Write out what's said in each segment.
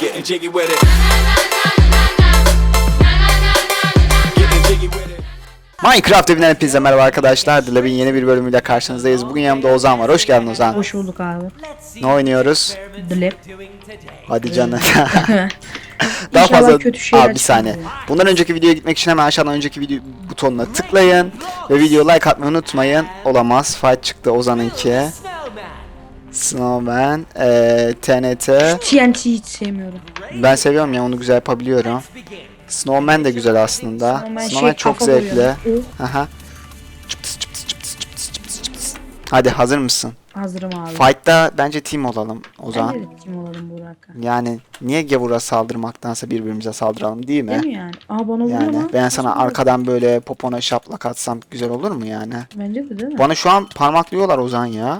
Getting jiggy with it. Getting jiggy with it. Minecraft evinden hepinize merhaba arkadaşlar. Dilab'in yeni bir bölümüyle karşınızdayız. Bugün yanımda Ozan var. Hoş geldin Ozan. Hoş bulduk abi. Ne oynuyoruz? Dlep. Hadi canım. Daha İnşallah fazla kötü şeyler Abi bir saniye. çıkmaz Bundan önceki videoya gitmek için hemen aşağıdan önceki video butonuna tıklayın ve video like atmayı unutmayın. Olamaz. Fight çıktı Ozan'ınki. Snowman, eee TNT. TNT hiç sevmiyorum. Ben seviyorum ya onu güzel yapabiliyorum. Snowman de güzel aslında. Snowman Snowman şey, çok zevkli. Aha. Çıptıs çıptıs çıptıs çıptıs çıptıs çıptıs. Hadi hazır mısın? Hazırım abi. Fight'ta bence team olalım o zaman. Bence de kim olalım Burak'a. Yani niye gavura saldırmaktansa birbirimize saldıralım değil mi? Değil mi yani? Aa bana vuruyor Yani lan. ben sana Nasıl arkadan böyle popona şaplak atsam güzel olur mu yani? Bence de değil mi? Bana şu an parmaklıyorlar Ozan ya.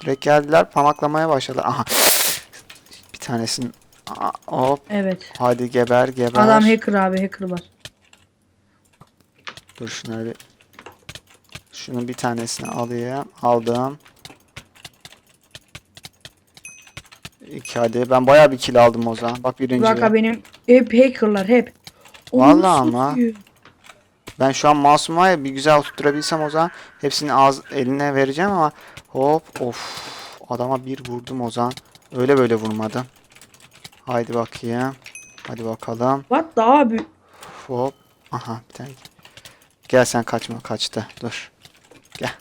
Direkt geldiler parmaklamaya başladılar. Aha. Bir tanesinin Aa, hop Evet. hadi geber geber. Adam hacker abi hacker var. Dur şunları bir Şunun bir tanesini alayım. Aldım. İki hadi. Ben bayağı bir kill aldım o zaman. Bak birinci. Abi benim hep hackerlar hep. Onu Vallahi ama. satıyor. Ben şu an masum var ya bir güzel oturtturabilsem o zaman hepsini ağız eline vereceğim ama hop of adama bir vurdum o zaman. Öyle böyle vurmadım. Haydi bakayım. Hadi bakalım. What da abi? Hop. Aha bir tane. Gel sen kaçma kaçtı. Dur. Gel.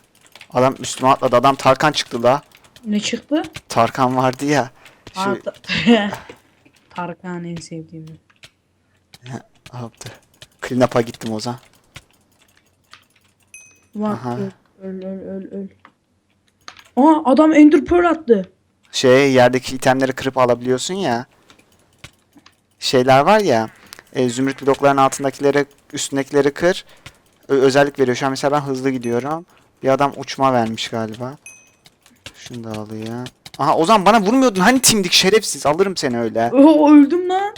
Adam üstüme atladı. Adam Tarkan çıktı la. Ne çıktı? Tarkan vardı ya. Şu Tar- Tarkan en sevdiğim. yaptı. Clean up'a gittim o zaman. Aha. öl öl öl öl öl. Aa adam ender pearl attı. Şey yerdeki itemleri kırıp alabiliyorsun ya. Şeyler var ya. E, zümrüt blokların altındakileri üstündekileri kır. Ö- özellik veriyor. Şu an mesela ben hızlı gidiyorum. Bir adam uçma vermiş galiba. Şunu da alayım. Aha o zaman bana vurmuyordun. Hani timdik şerefsiz. Alırım seni öyle. Oo öldüm lan.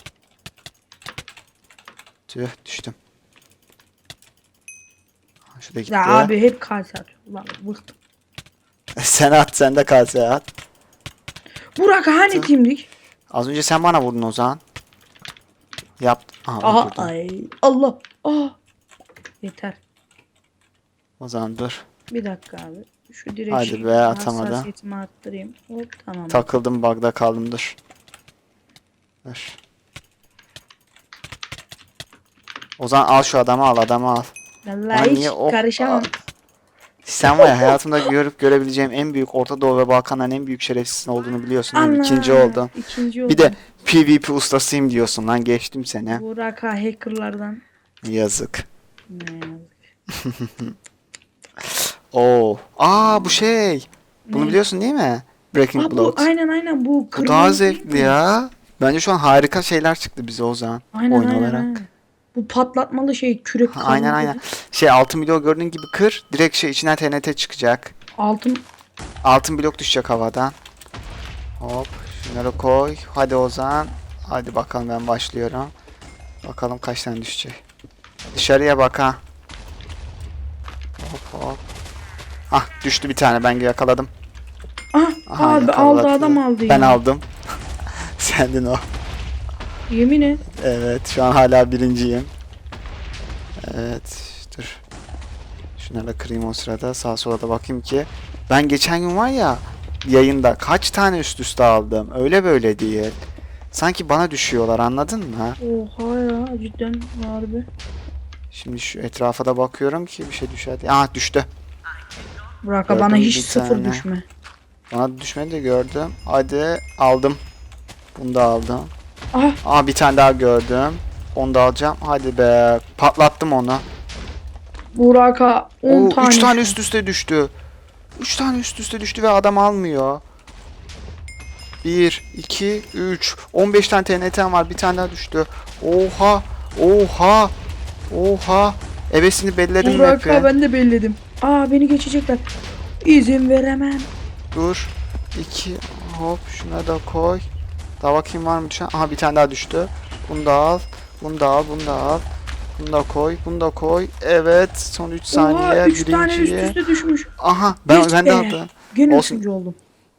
Tüh düştüm. Şu da gitti. Ya abi hep kalse atıyor. Ulan bıktım. sen at sen de kalse at. Burak hani timdik? Az önce sen bana vurdun o zaman. Yap. Aha, Aha ay Allah. Aa. Yeter. O zaman dur. Bir dakika abi. Şu direkt Hadi be, atamadı. hassasiyetimi arttırayım. Hop tamam. Takıldım bug'da kaldım dur. Dur. O zaman al şu adamı al adamı al. Vallahi Lan hiç niye o- karışamam. Sen var ya hayatımda görüp görebileceğim en büyük Orta Doğu ve Balkanların en büyük şerefsizin olduğunu biliyorsun. değil mi? Ana, İkinci oldum. İkinci oldum. Bir de PvP ustasıyım diyorsun lan geçtim seni. Burak ha hackerlardan. Yazık. Ne yazık. Oo. Aa bu şey. Bunu Ne? biliyorsun değil mi? Breaking Aa, bu, Blood. aynen aynen bu Bu kırmızı daha değil zevkli mi? ya. Bence şu an harika şeyler çıktı bize o zaman. Aynen oyun aynen, olarak. aynen. Bu patlatmalı şey kürek Ha, aynen kırmızı. aynen. Şey altın blok gördüğün gibi kır. Direkt şey içinden TNT çıkacak. Altın Altın blok düşecek havadan. Hop şunları koy. Hadi Ozan. Hadi bakalım ben başlıyorum. Bakalım kaç tane düşecek. Dışarıya bak ha. Hop hop. Ah düştü bir tane ben yakaladım. Ah Aha, abi yakaladı. aldı adam aldı Ben ya. aldım. Sendin o. Yemin et. Evet şu an hala birinciyim. Evet dur. Şunları da kırayım o sırada. Sağa sola da bakayım ki. Ben geçen gün var ya yayında kaç tane üst üste aldım. Öyle böyle değil. Sanki bana düşüyorlar anladın mı? Oha ya cidden harbi. Şimdi şu etrafa da bakıyorum ki bir şey düşer diye. Aa düştü. Gördüm bana hiç sıfır tane. düşme. Bana düşmedi de gördüm. Hadi aldım. Bunu da aldım. Ah Aa bir tane daha gördüm. Onu da alacağım. Hadi be. Patlattım onu. Burak'a 10 Oo, tane. 3 tane üst üste düştü. 3 tane üst üste düştü ve adam almıyor. 1, 2, 3. 15 tane TNT'm var. Bir tane daha düştü. Oha. Oha. Oha. Ebesini belledim Burak'a map'i. ben de belledim. Aa beni geçecekler. İzin veremem. Dur. 2. Hop şuna da koy. Daha bakayım var mı düşen? Aha bir tane daha düştü. Bunu da al. Bunu da al. Bunu da al. Bunu da koy. Bunu da koy. Evet. Son 3 saniye. Oha 3 tane üst üste düşmüş. Aha ben, Hiç ben de aldım. Gene Olsun. üçüncü oldum.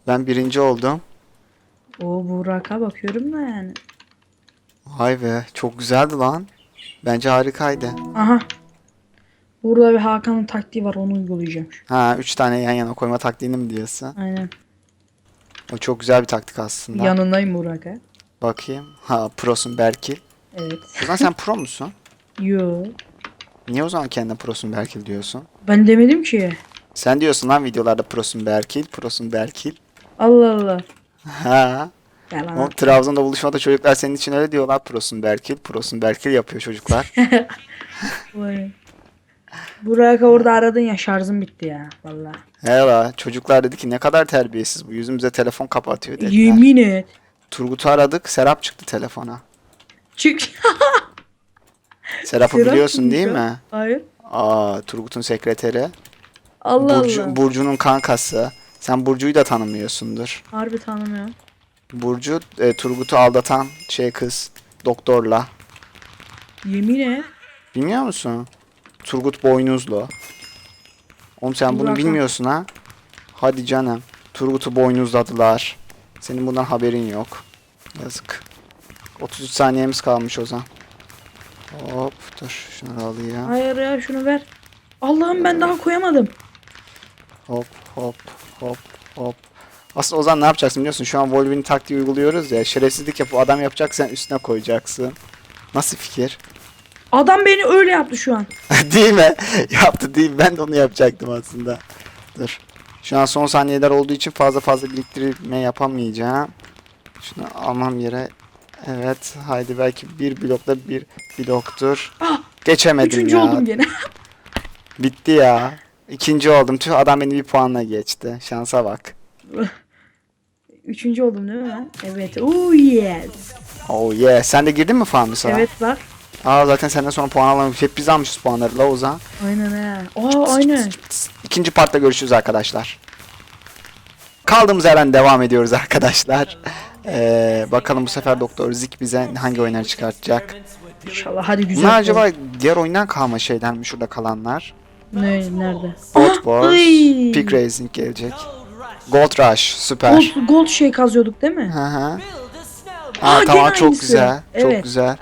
Ben birinci oldum. O Burak'a bakıyorum da yani. Vay be çok güzeldi lan. Bence harikaydı. Aha. Burada bir Hakan'ın taktiği var onu uygulayacağım. Ha üç tane yan yana koyma taktiğini mi diyorsun? Aynen. O çok güzel bir taktik aslında. Yanındayım Burak'a. Bakayım. Ha prosun Berkil. Evet. O zaman sen pro musun? Yo. Niye o zaman kendine prosun Berkil diyorsun? Ben demedim ki. Sen diyorsun lan videolarda prosun Berkil, prosun Berkil. Allah Allah. Ha. Yalan. O Trabzon'da buluşmada çocuklar senin için öyle diyorlar. Prosun Berkil, prosun Berkil yapıyor çocuklar. Burak'ı orada aradın ya şarjım bitti ya. Valla. La çocuklar dedi ki ne kadar terbiyesiz bu yüzümüze telefon kapatıyor dediler. Yemin et. Turgut'u aradık Serap çıktı telefona. Çık. Serap'ı Serap biliyorsun değil mi? Hayır. Aa Turgut'un sekreteri. Allah Burcu, Allah. Burcu'nun kankası. Sen Burcu'yu da tanımıyorsundur. Harbi tanımıyorum. Burcu e, Turgut'u aldatan şey kız doktorla. Yemin et. Bilmiyor musun? Turgut Boynuzlu. Oğlum sen bunu bilmiyorsun ha? Hadi canım. Turgut'u boynuzladılar. Senin bundan haberin yok. Yazık. 33 saniyemiz kalmış o zaman. Hop dur şunu alayım. Hayır ya şunu ver. Allah'ım ben daha koyamadım. Hop hop hop hop. Aslında o zaman ne yapacaksın biliyorsun? Şu an Wolverine taktiği uyguluyoruz ya. Şerefsizlik yapıp adam yapacak sen üstüne koyacaksın. Nasıl fikir? Adam beni öyle yaptı şu an. değil mi? Yaptı değil mi? Ben de onu yapacaktım aslında. Dur. Şu an son saniyeler olduğu için fazla fazla biriktirme yapamayacağım. Şunu almam yere. Evet. Haydi belki bir blokta bir bloktur. Ah, Geçemedim Üçüncü ya. oldum gene. Bitti ya. İkinci oldum. Tüh adam beni bir puanla geçti. Şansa bak. Üçüncü oldum değil mi ben? Evet. Oh yes. Oh yeah. Sen de girdin mi fanusa? Evet bak. Aa zaten senden sonra puan alamayız. Hep biz almışız puanları la Ozan. Aynen he. Aa aynen. İkinci partta görüşürüz arkadaşlar. Kaldığımız yerden devam ediyoruz arkadaşlar. Ee, bakalım bu sefer Doktor Zik bize hangi oyunları çıkartacak. İnşallah hadi güzel. Bunlar acaba diğer oyundan kalma şeyden mi şurada kalanlar? Ne nerede? Gold Ah, Wars, ay. Peak Racing gelecek. Gold Rush süper. Gold, gold şey kazıyorduk değil mi? Hı hı. Aa, Aa, gene tamam çok aynısı. güzel. Çok Evet. güzel.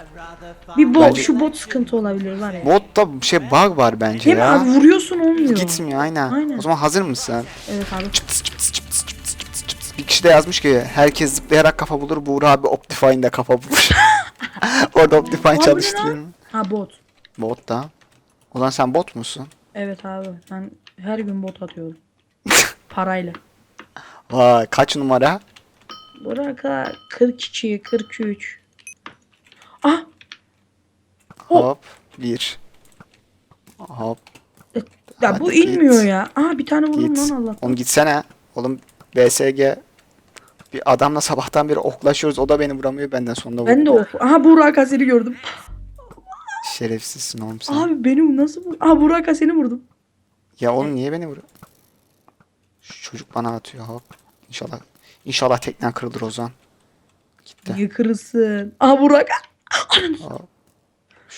Bir bot, Bence- şu bot sıkıntı olabilir var ya. Botta şey bug var bence Değil mi ya. abi vuruyorsun olmuyor. Gitmiyor aynen. Aynen. O zaman hazır mısın? Evet abi. Çıps, çıps, çıps, çıps, çıps, çıps. Bir kişi de yazmış ki herkes zıplayarak kafa bulur. Buğra abi Optifine'de kafa bulur. Orada Optifine Abi çalıştırıyor mu? Ha bot. Bot da. O zaman sen bot musun? Evet abi ben her gün bot atıyorum. Parayla. Vay kaç numara? Burak'a 42, 43. Ah O- Hop. Bir. Hop. ya Hadi bu git. inmiyor ya. Aa bir tane vurdum Git. lan Allah. Oğlum gitsene. Oğlum BSG. Bir adamla sabahtan beri oklaşıyoruz. O da beni vuramıyor. Benden sonra vuruyor. Ben de o. Aha Burak seni gördüm. Şerefsizsin oğlum sen. Abi beni nasıl vur? Aha Burak seni vurdum. Ya oğlum niye beni vuruyor? Şu çocuk bana atıyor hop. İnşallah. İnşallah teknen kırılır Ozan. Gitti. Yıkırırsın. Aha Burak. Hop.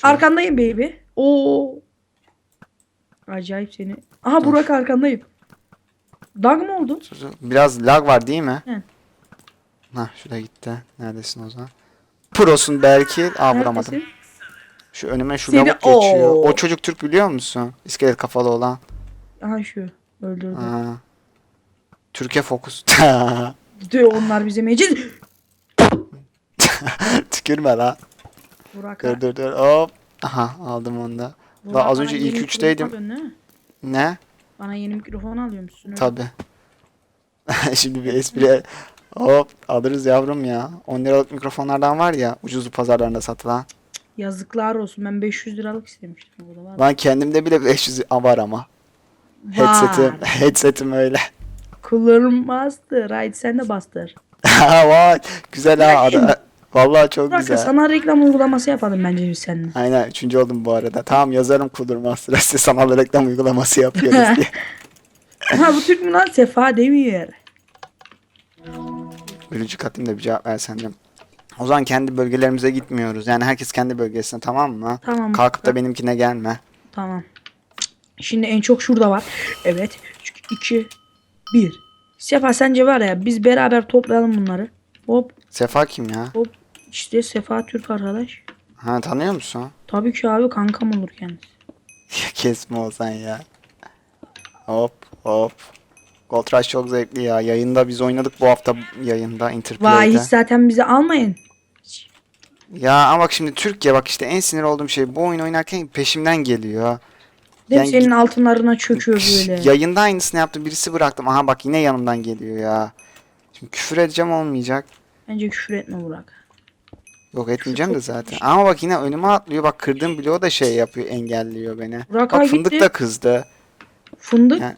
Arkandayım baby. Oo. Acayip seni. Aha Burak arkandayım. Dag mı oldu? Biraz lag var değil mi? Hı. Hah şurada gitti. Neredesin Ozan? Prosun belki. Aa vuramadım. Şu önüme şu Seni- lavuk geçiyor. Oo. O çocuk Türk biliyor musun? İskelet kafalı olan. Aha şu. Öldürdü. Aa. Türkiye fokus. Diyor onlar bize meciz. Tükürme la. Burak. Dur dur dur. Hop. Aha aldım onu da. Burak, az bana önce yeni ilk mikrofon üçteydim. alıyorsun değil mi? Ne? Bana yeni mikrofon alıyormuşsun. öyle. Tabi. Şimdi bir espri. Hop alırız yavrum ya. 10 liralık mikrofonlardan var ya ucuzlu pazarlarında satılan. Yazıklar olsun. Ben 500 liralık istemiştim. Burada var. Lan kendimde bile 500 var ama. Headsetim, headsetim öyle. Kullanılmazdı. Right sen de bastır. Ha vay güzel ha. Ada- Vallahi çok Burak güzel. sana reklam uygulaması yapalım bence biz seninle. Aynen üçüncü oldum bu arada. Tamam yazarım Kudur Master'a size sanal reklam uygulaması yapıyoruz diye. ha bu Türk mü lan? Sefa demiyor. Bölücü katayım da bir cevap versen de. O zaman kendi bölgelerimize gitmiyoruz. Yani herkes kendi bölgesine tamam mı? Tamam. Kalkıp da benimkine gelme. Tamam. Şimdi en çok şurada var. Evet. 2 1. Sefa sence var ya biz beraber toplayalım bunları. Hop Sefa kim ya? hop. İşte Sefa Türk arkadaş. Ha tanıyor musun? Tabii ki abi kankam olur kendisi. Kesme olsan ya. Hop hop. Gold Rush çok zevkli ya. Yayında biz oynadık bu hafta yayında Vay Interplay'de. hiç zaten bizi almayın. Ya ama bak şimdi Türkiye bak işte en sinir olduğum şey bu oyun oynarken peşimden geliyor. Değil? Yani Senin altınlarına çöküyor böyle. Yayında aynısını yaptım birisi bıraktım. Aha bak yine yanımdan geliyor ya. Şimdi küfür edeceğim olmayacak. Bence küfür etme Burak. Yok etmeyeceğim de zaten. Ama bak yine önüme atlıyor. Bak kırdığım bloğu da şey yapıyor engelliyor beni. Burak Bak fındık gitti. da kızdı. Fındık. Yani-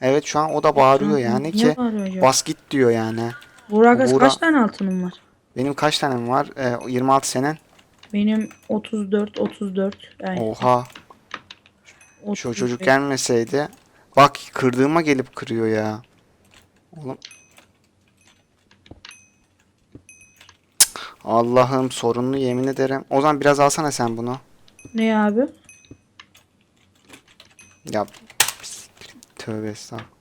Evet şu an o da bağırıyor yani Niye ki bağırıyor bas git diyor yani. Burak Burak- kaç tane altının var? Benim kaç tanem var? Ee, 26 senin. Benim 34 34 yani Oha. Şu 35. çocuk gelmeseydi. Bak kırdığıma gelip kırıyor ya. Oğlum. Allah'ım sorunlu yemin ederim. O zaman biraz alsana sen bunu. Ne abi? Ya tövbe estağfurullah.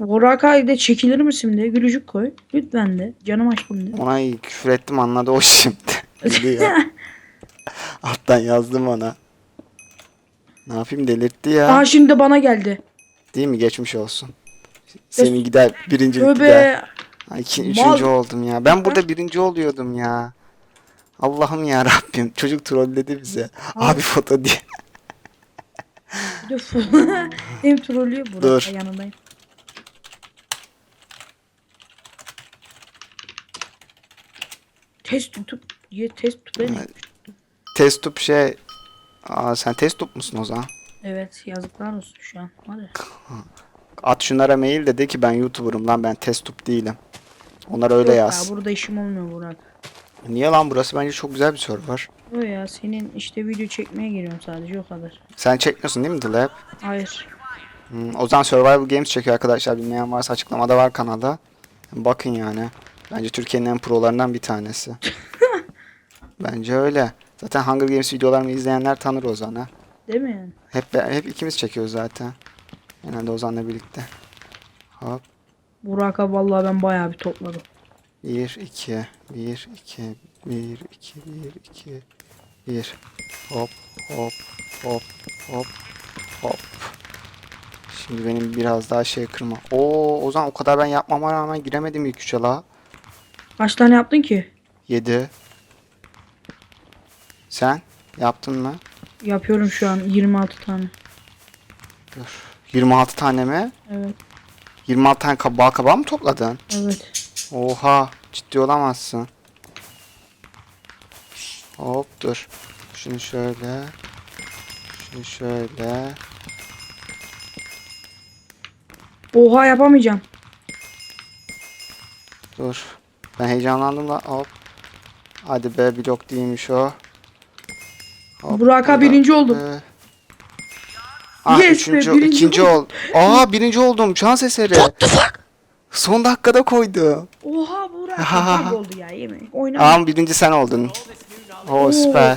Burak abi de çekilir misin de gülücük koy. Lütfen de. Canım aşkım de. Ona küfür ettim anladı o şimdi. Biliyor. Alttan yazdım ona. Ne yapayım delirtti ya. Aa şimdi bana geldi. Değil mi? Geçmiş olsun. Senin gider birincilik gider. Ay, iki, Mal. üçüncü oldum ya. Ben burada birinci oluyordum ya. Allah'ım ya Rabbim. Çocuk trolledi bize. Abi foto diye. Hem trollüyor Burak Dur. da yanındayım. Test tutup diye test tutup Test tup şey. Aa, sen test tup musun o zaman? Evet yazıklar olsun şu an. Hadi. At şunlara mail de de ki ben YouTuber'ım lan ben test tup değilim. Onlar öyle Yok yaz. Ya, burada işim olmuyor Burak. Niye lan burası bence çok güzel bir server. O ya senin işte video çekmeye geliyorum sadece o kadar. Sen çekmiyorsun değil mi The Lab? Hayır. Hmm, o zaman Survival Games çekiyor arkadaşlar. Bilmeyen varsa açıklamada var kanalda. Bakın yani. Bence Türkiye'nin en prolarından bir tanesi. Bence öyle. Zaten Hunger Games videolarımı izleyenler tanır Ozan'ı. Değil mi? Hep hep ikimiz çekiyoruz zaten. Genelde Ozan'la birlikte. Hop. Burak'a vallahi ben bayağı bir topladım. 1 2 1 2 1 2 1 2 1 Hop hop hop hop hop. Şimdi benim biraz daha şey kırma. Oo Ozan o kadar ben yapmama rağmen giremedim ilk üçe la. Kaç tane yaptın ki? 7 Sen yaptın mı? Yapıyorum şu an 26 tane. Dur. 26 tane mi? Evet. 26 tane kab bal kabağı mı topladın? Evet. Oha ciddi olamazsın. Hop dur. Şunu şöyle. Şunu şöyle. Oha yapamayacağım. Dur. Ben heyecanlandım la. Hop. Hadi be blok değilmiş o. Hop, Burak'a birinci oldum. Ee, Ah, Yes be, üçüncü, birinci ikinci ol. Aa birinci oldum. Şans eseri. Son dakikada koydu. Oha Burak. Ha. Oldu ya yemin. Oynama. Aa birinci sen oldun. Oo süper.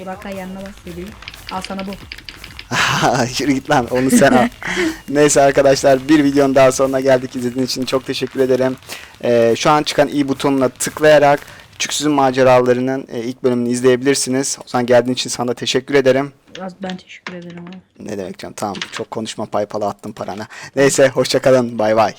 Burak'a yanına bak bebeğim. Al sana bu. Yürü git lan onu sen al. Neyse arkadaşlar bir videonun daha sonuna geldik. İzlediğiniz için çok teşekkür ederim. Ee, şu an çıkan i butonuna tıklayarak Çüksüz'ün maceralarının e, ilk bölümünü izleyebilirsiniz. O zaman geldiğin için sana da teşekkür ederim. Biraz ben teşekkür ederim abi. Ne demek canım tamam çok konuşma paypala attım parana. Neyse hoşçakalın bay bay.